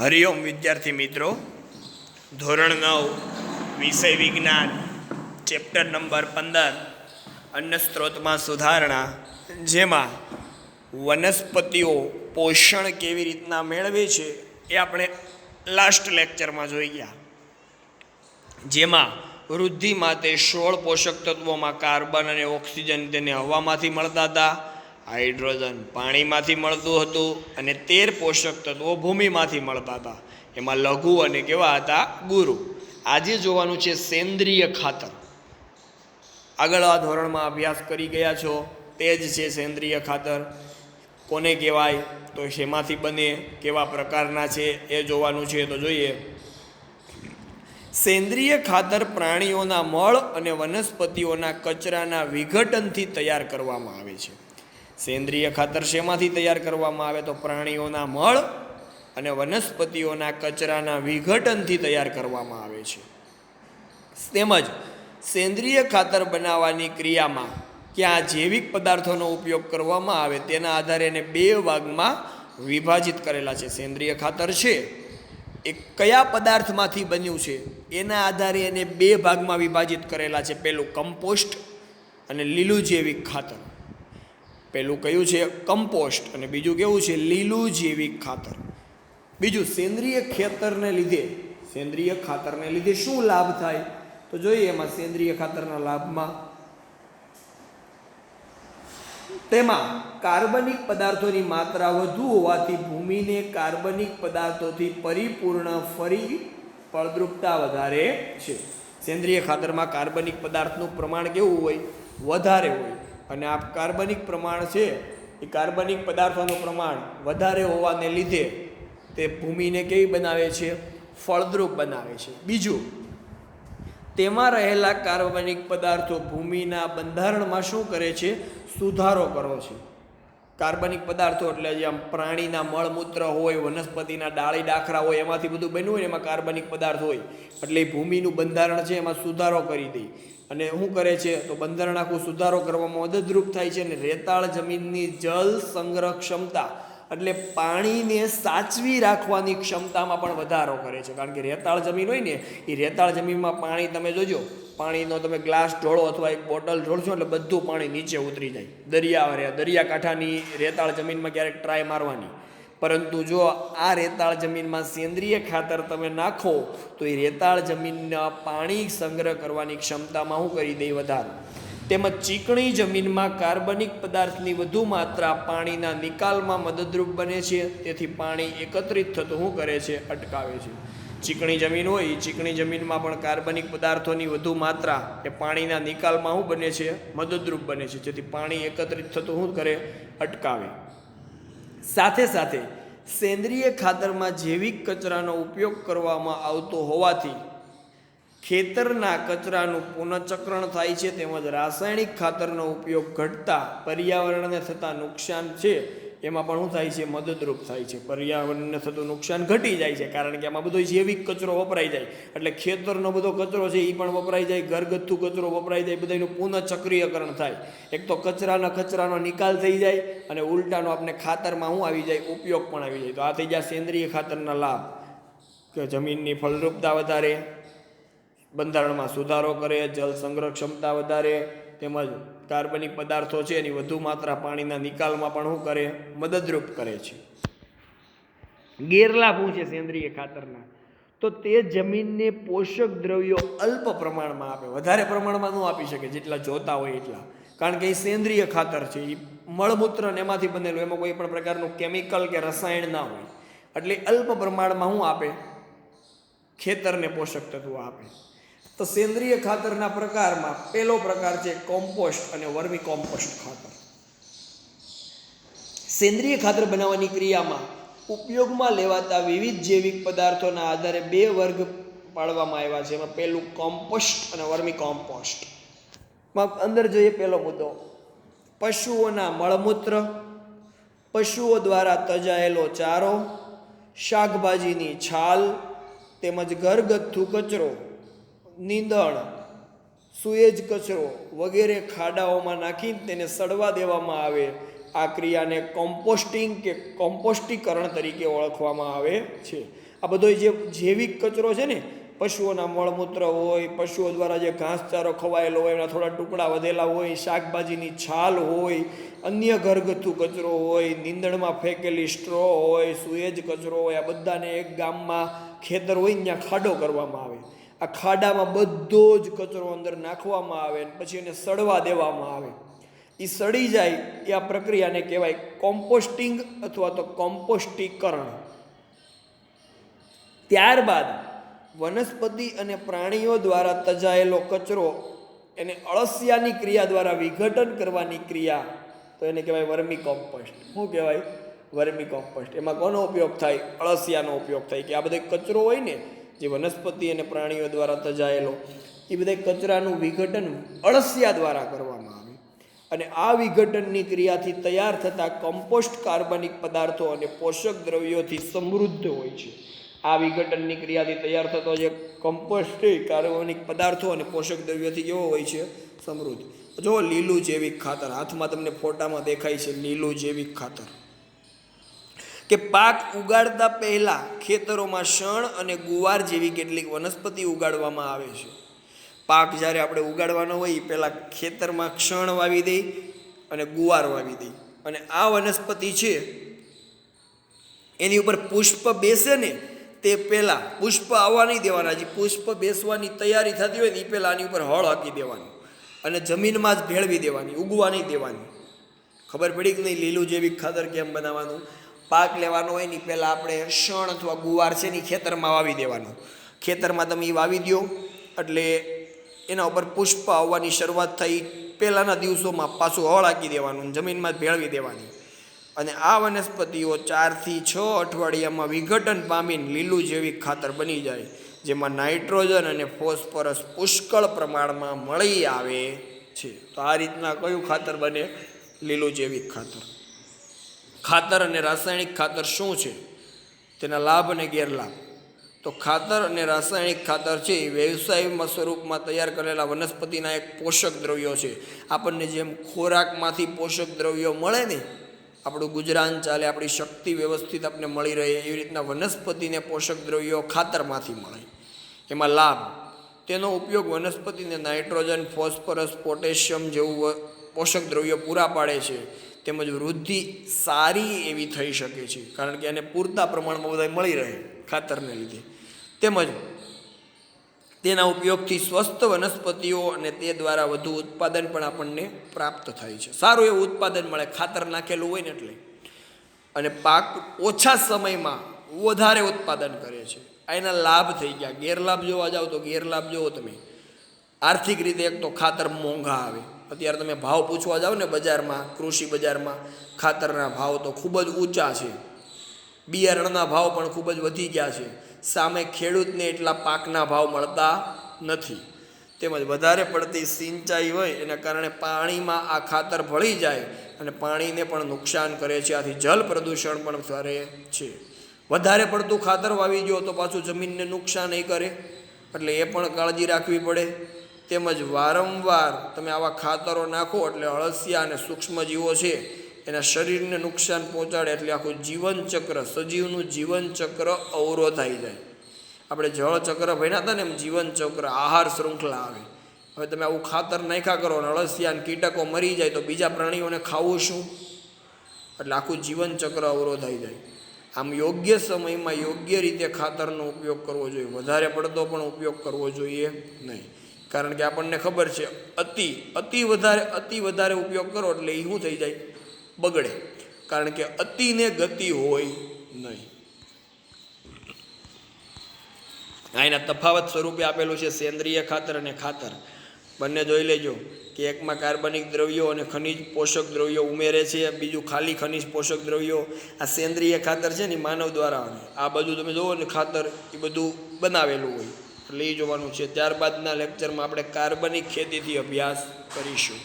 હરિઓમ વિદ્યાર્થી મિત્રો, ધોરણ નવ, વિષય વિજ્ઞાન, ચેપ્ટર નંબર પંદર, અન્ન સ્ત્રોતમાં સુધારણા, જેમાં વનસ્પતિઓ પોષણ કેવી રીતના મેળવે છે એ આપણે લાસ્ટ લેક્ચરમાં જોઈ ગયા. જેમાં વૃદ્ધિ માટે સોળ પોષક તત્વોમાં કાર્બન અને ઓક્સિજન તેને હવામાંથી મળતા હતા. હાઇડ્રોજન પાણીમાંથી મળતું હતું અને તેર પોષક તત્વો ભૂમિમાંથી મળતા હતા. એમાં લઘુ અને કેવા હતા? ગુરુ. આજે જોવાનું છે સેન્દ્રિય ખાતર. આગળ આ ધોરણમાં અભ્યાસ કરી ગયા છો. તે જ છે સેન્દ્રિય ખાતર. કોને કહેવાય? તો શેમાંથી બને? કેવા પ્રકારના છે? એ જોવાનું છે તો જોઈએ. સેન્દ્રિય ખાતર પ્રાણીઓના મળ અને વનસ્પતિઓના કચરાના વિઘટનથી તૈયાર કરવામાં આવે છે. સેન્દ્રિય ખાતર શેમાંથી તૈયાર કરવામાં આવે તો પ્રાણીઓના મળ અને વનસ્પતિઓના કચરાના વિઘટનથી તૈયાર કરવામાં આવે છે. તેમજ સેન્દ્રિય ખાતર બનાવવાની ક્રિયામાં ક્યાં જૈવિક પદાર્થોનો ઉપયોગ કરવામાં આવે તેના આધારે એને બે ભાગમાં વિભાજિત કરેલા છે. સેન્દ્રિય ખાતર છે, એ કયા પદાર્થમાંથી બન્યું છે, એના આધારે એને બે ભાગમાં વિભાજિત કરેલા છે. પેલું કમ્પોસ્ટ અને લીલું જૈવિક ખાતર. પેલું કયું છે? કમ્પોસ્ટ. અને બીજું કેવું છે? લીલું જૈવિક ખાતર. બીજું, સેન્દ્રિય ખેતરને લીધે, સેન્દ્રિય ખાતરને લીધે શું લાભ થાય? તો જોઈએ એમાં સેન્દ્રિય ખાતરના લાભમાં. તેમાં કાર્બનિક પદાર્થોની માત્રા વધુ હોવાથી ભૂમિને કાર્બનિક પદાર્થોથી પરિપૂર્ણ ફરી ફળદ્રુપતા વધારે છે. સેન્દ્રિય ખાતરમાં કાર્બનિક પદાર્થનું પ્રમાણ કેવું હોય? વધારે હોય. અને આ કાર્બનિક પ્રમાણ છે, એ કાર્બનિક પદાર્થોનું પ્રમાણ વધારે હોવાને લીધે તે ભૂમિને કેવી બનાવે છે? ફળદ્રુપ બનાવે છે. બીજું, તેમાં રહેલા કાર્બનિક પદાર્થો ભૂમિના બંધારણમાં શું કરે છે? સુધારો કરો છે. કાર્બનિક પદાર્થો એટલે જે આમ પ્રાણીના મળમૂત્ર હોય, વનસ્પતિના ડાળી ડાખરા હોય, એમાંથી બધું બન્યું હોય એમાં કાર્બનિક પદાર્થ હોય. એટલે એ ભૂમિનું બંધારણ છે, એમાં સુધારો કરી દઈ અને શું કરે છે? તો બંધારણ આખું સુધારો કરવામાં મદદરૂપ થાય છે અને રેતાળ જમીનની જલ સંગ્રહ ક્ષમતા એટલે પાણીને સાચવી રાખવાની ક્ષમતામાં પણ વધારો કરે છે. કારણ કે રેતાળ જમીન હોય ને, એ રેતાળ જમીનમાં પાણી તમે જોજો પાણીનો તમે ગ્લાસ ઢોળો અથવા એક બોટલ ઢોળશો એટલે બધું પાણી નીચે ઉતરી જાય. દરિયા દરિયાકાંઠાની રેતાળ જમીનમાં ક્યારેક ટ્રાય મારવાની. પરંતુ જો આ રેતાળ જમીનમાં સેન્દ્રિય ખાતર તમે નાખો, તો એ રેતાળ જમીનના પાણી સંગ્રહ કરવાની ક્ષમતામાં શું કરી દે વધારો. તેમજ ચીકણી જમીનમાં કાર્બનિક પદાર્થની વધુ માત્રા પાણીના નિકાલમાં મદદરૂપ બને છે. તેથી પાણી એકત્રિત થતું શું કરે છે, અટકાવે છે. ચીકણી જમીન હોય એ ચીકણી જમીનમાં પણ કાર્બનિક પદાર્થોની વધુ માત્રા એ પાણીના નિકાલમાં શું બને છે? મદદરૂપ બને છે. જેથી પાણી એકત્રિત થતું શું કરે? અટકાવે. સાથે સાથે સેન્દ્રિય ખાતરમાં જૈવિક કચરાનો ઉપયોગ કરવામાં આવતો હોવાથી ખેતરના કચરાનું પુનઃચક્રણ થાય છે. તેમજ રાસાયણિક ખાતરનો ઉપયોગ ઘટતા પર્યાવરણને થતા નુકસાન છે. એમાં પણ શું થાય છે? મદદરૂપ થાય છે. પર્યાવરણને થતું નુકસાન ઘટી જાય છે. કારણ કે એમાં બધો જૈવિક કચરો વપરાઈ જાય. એટલે ખેતરનો બધો કચરો છે એ પણ વપરાઈ જાય. ઘરગથ્થુ કચરો વપરાઈ જાય. બધાનું પુનઃચક્રીયકરણ થાય. એક તો કચરાના કચરાનો નિકાલ થઈ જાય અને ઉલટાનો આપણે ખાતરમાં શું આવી જાય? ઉપયોગ પણ આવી જાય. તો આ થઈ જાય સેન્દ્રિય ખાતરના લાભ. કે જમીનની ફળદ્રુપતા વધારે, બંધારણમાં સુધારો કરે, જલ સંગ્રહ ક્ષમતા વધારે, તેમજ કાર્બનિક પદાર્થો છે, એની વધુ માત્રા પાણીના નિકાલમાં પણ શું કરે? મદદરૂપ કરે છે. ગેરલાભ છે સેન્દ્રિય ખાતરના? તો તે જમીનને પોષક દ્રવ્યો અલ્પ પ્રમાણમાં આપે. વધારે પ્રમાણમાં ન આપી શકે, જેટલા જોતા હોય એટલા. કારણ કે એ સેન્દ્રિય ખાતર છે, એ મળમૂત્ર ને એમાંથી બનેલું, એમાં કોઈ પણ પ્રકારનું કેમિકલ કે રસાયણ ના હોય. એટલે અલ્પ પ્રમાણમાં શું આપે? ખેતરને પોષક તત્વો આપે. તો સેન્દ્રિય ખાતરના પ્રકારમાં પહેલો પ્રકાર છે કોમ્પોસ્ટ અને વર્મી કોમ્પોસ્ટ ખાતર. સેન્દ્રિય ખાતર બનાવવાની ક્રિયામાં ઉપયોગમાં લેવાતા વિવિધ જૈવિક પદાર્થોના આધારે બે વર્ગ પાડવામાં આવ્યા છે. એમાં પહેલું કોમ્પોસ્ટ અને વર્મી કોમ્પોસ્ટ. અંદર જોઈએ પહેલો મુદ્દો. પશુઓના મળમૂત્ર, પશુઓ દ્વારા તજાયેલો ચારો, શાકભાજીની છાલ, તેમજ ઘરગથ્થુ કચરો નીંદણ, સુએજ કચરો વગેરે ખાડાઓમાં નાખીને તેને સડવા દેવામાં આવે. આ ક્રિયાને કોમ્પોસ્ટિંગ કે કોમ્પોસ્ટીકરણ તરીકે ઓળખવામાં આવે છે. આ બધો જે જૈવિક કચરો છે ને, પશુઓના મળમૂત્ર હોય, પશુઓ દ્વારા જે ઘાસચારો ખવાયેલો હોય, એના થોડા ટુકડા વધેલા હોય, શાકભાજીની છાલ હોય, અન્ય ઘરગથ્થુ કચરો હોય, નીંદણમાં ફેંકેલી સ્ટ્રો હોય, સુએજ કચરો હોય, આ બધાને એક ગામમાં ખેતર હોય ત્યાં ખાડો કરવામાં આવે. આ ખાડામાં બધો જ કચરો અંદર નાખવામાં આવે પછી એને સડવા દેવામાં આવે. એ સડી જાય એ આ પ્રક્રિયાને કહેવાય કોમ્પોસ્ટિંગ અથવા તો કોમ્પોસ્ટીકરણ. ત્યારબાદ વનસ્પતિ અને પ્રાણીઓ દ્વારા તજાયેલો કચરો એને અળસિયાની ક્રિયા દ્વારા વિઘટન કરવાની ક્રિયા, તો એને કહેવાય વર્મી કોમ્પોસ્ટ શું કહેવાય? વર્મી કોમ્પોસ્ટ એમાં કોનો ઉપયોગ થાય? અળસિયાનો ઉપયોગ થાય કે આ બધો કચરો હોય ને જે વનસ્પતિ અને પ્રાણીઓ દ્વારા તજાયેલો એ બધા કચરાનું વિઘટન અળસિયા દ્વારા કરવામાં આવે. અને આ વિઘટનની ક્રિયાથી તૈયાર થતા કમ્પોસ્ટ કાર્બનિક પદાર્થો અને પોષક દ્રવ્યોથી સમૃદ્ધ હોય છે. આ વિઘટનની ક્રિયાથી તૈયાર થતો જે કમ્પોસ્ટ કાર્બનિક પદાર્થો અને પોષક દ્રવ્યોથી કેવો હોય છે? સમૃદ્ધ. જો લીલું જૈવિક ખાતર, હાથમાં તમને ફોટામાં દેખાય છે લીલું જૈવિક ખાતર. કે પાક ઉગાડતા પહેલાં ખેતરોમાં શણ અને ગુવાર જેવી કેટલીક વનસ્પતિ ઉગાડવામાં આવે છે. પાક જ્યારે આપણે ઉગાડવાનો હોય એ પહેલાં ખેતરમાં ક્ષણ વાવી દઈ અને ગુવાર વાવી દઈ અને આ વનસ્પતિ છે, એની ઉપર પુષ્પ બેસે ને તે પહેલાં પુષ્પ આવવા નહીં દેવાના. જે પુષ્પ બેસવાની તૈયારી થતી હોય ને એ પહેલાં આની ઉપર હળ હાકી દેવાની. અને જમીનમાં જ ભેળવી દેવાની, ઉગવા નહીં દેવાની. ખબર પડી કે નહીં? લીલું જેવી ખાતર કેમ બનાવવાનું? પાક લેવાનો હોય ને પહેલાં આપણે શણ અથવા ગુવાર છે ને ખેતરમાં વાવી દેવાનું. ખેતરમાં તમે એ વાવી દો એટલે એના ઉપર પુષ્પ આવવાની શરૂઆત થઈ પહેલાંના દિવસોમાં પાછું હળ હાકી દેવાનું જમીનમાં ભેળવી દેવાની. અને આ વનસ્પતિઓ ચારથી છ અઠવાડિયામાં વિઘટન પામીને લીલું જેવી ખાતર બની જાય, જેમાં નાઇટ્રોજન અને ફોસ્ફરસ પુષ્કળ પ્રમાણમાં મળી આવે છે. તો આ રીતના કયું ખાતર બને? લીલું જૈવિક ખાતર. ખાતર અને રાસાયણિક ખાતર શું છે? તેના લાભ અને ગેરલાભ. તો ખાતર અને રાસાયણિક ખાતર છે, એ વ્યવસાયમાં સ્વરૂપમાં તૈયાર કરેલા વનસ્પતિના એક પોષક દ્રવ્યો છે. આપણને જેમ ખોરાકમાંથી પોષક દ્રવ્યો મળે ને, આપણું ગુજરાન ચાલે, આપણી શક્તિ વ્યવસ્થિત આપણને મળી રહે, એવી રીતના વનસ્પતિને પોષક દ્રવ્યો ખાતરમાંથી મળે. એમાં લાભ. તેનો ઉપયોગ વનસ્પતિને નાઇટ્રોજન, ફોસ્ફરસ, પોટેશિયમ જેવું પોષક દ્રવ્યો પૂરા પાડે છે. તેમજ વૃદ્ધિ સારી એવી થઈ શકે છે. કારણ કે એને પૂરતા પ્રમાણમાં બધા મળી રહે ખાતરને લીધે. તેમજ તેના ઉપયોગથી સ્વસ્થ વનસ્પતિઓ અને તે દ્વારા વધુ ઉત્પાદન પણ આપણને પ્રાપ્ત થાય છે. સારું એવું ઉત્પાદન મળે, ખાતર નાખેલું હોય ને એટલે. અને પાક ઓછા સમયમાં વધારે ઉત્પાદન કરે છે. આ એના લાભ થઈ ગયા. ગેરલાભ જોવા જાઓ તો ગેરલાભ જોવો તમે. આર્થિક રીતે એક તો ખાતર મોંઘા આવે. અત્યારે તમે ભાવ પૂછવા જાઓ ને બજારમાં, કૃષિ બજારમાં, ખાતરના ભાવ તો ખૂબ જ ઊંચા છે. બિયારણના ભાવ પણ ખૂબ જ વધી ગયા છે. સામે ખેડૂતને એટલા પાકના ભાવ મળતા નથી. તેમજ વધારે પડતી સિંચાઈ હોય એના કારણે પાણીમાં આ ખાતર ભળી જાય અને પાણીને પણ નુકસાન કરે છે. આથી જલ પ્રદૂષણ પણ કરે છે. વધારે પડતું ખાતર વાવી ગયો તો પાછું જમીનને નુકસાન નહીં કરે. એટલે એ પણ કાળજી રાખવી પડે. તેમજ વારંવાર તમે આવા ખાતરો નાખો એટલે અળસિયા અને સૂક્ષ્મજીવો છે, એના શરીરને નુકસાન પહોંચાડે એટલે આખું જીવનચક્ર, સજીવનું જીવનચક્ર અવરોધાઈ જાય. આપણે જળચક્ર ભણ્યા હતા ને એમ જીવનચક્ર, આહાર શૃંખલા આવે. હવે તમે આવું ખાતર નાખ્યા કરો અને અળસિયા અને કીટકો મરી જાય તો બીજા પ્રાણીઓને ખાવું શું? એટલે આખું જીવનચક્ર અવરોધાઈ જાય. આમ યોગ્ય સમયમાં યોગ્ય રીતે ખાતરનો ઉપયોગ કરવો જોઈએ. વધારે પડતો પણ ઉપયોગ કરવો જોઈએ નહીં. કારણ કે આપણને ખબર છે, અતિ અતિ વધારે અતિ વધારે ઉપયોગ કરો એટલે એ શું થઈ જાય? બગડે. કારણ કે અતિને ગતિ હોય નહીં. આ એના તફાવત સ્વરૂપે આપેલું છે સેન્દ્રિય ખાતર અને ખાતર. બંને જોઈ લેજો કે એકમાં કાર્બનિક દ્રવ્યો અને ખનિજ પોષક દ્રવ્યો ઉમેરે છે, બીજું ખાલી ખનિજ પોષક દ્રવ્યો. આ સેન્દ્રિય ખાતર છે ને માનવ દ્વારા આ બધું તમે જુઓ ને ખાતર એ બધું બનાવેલું હોય. એટલે જવાનું છે. ત્યારબાદના લેક્ચરમાં આપણે કાર્બનિક ખેતીથી અભ્યાસ કરીશું.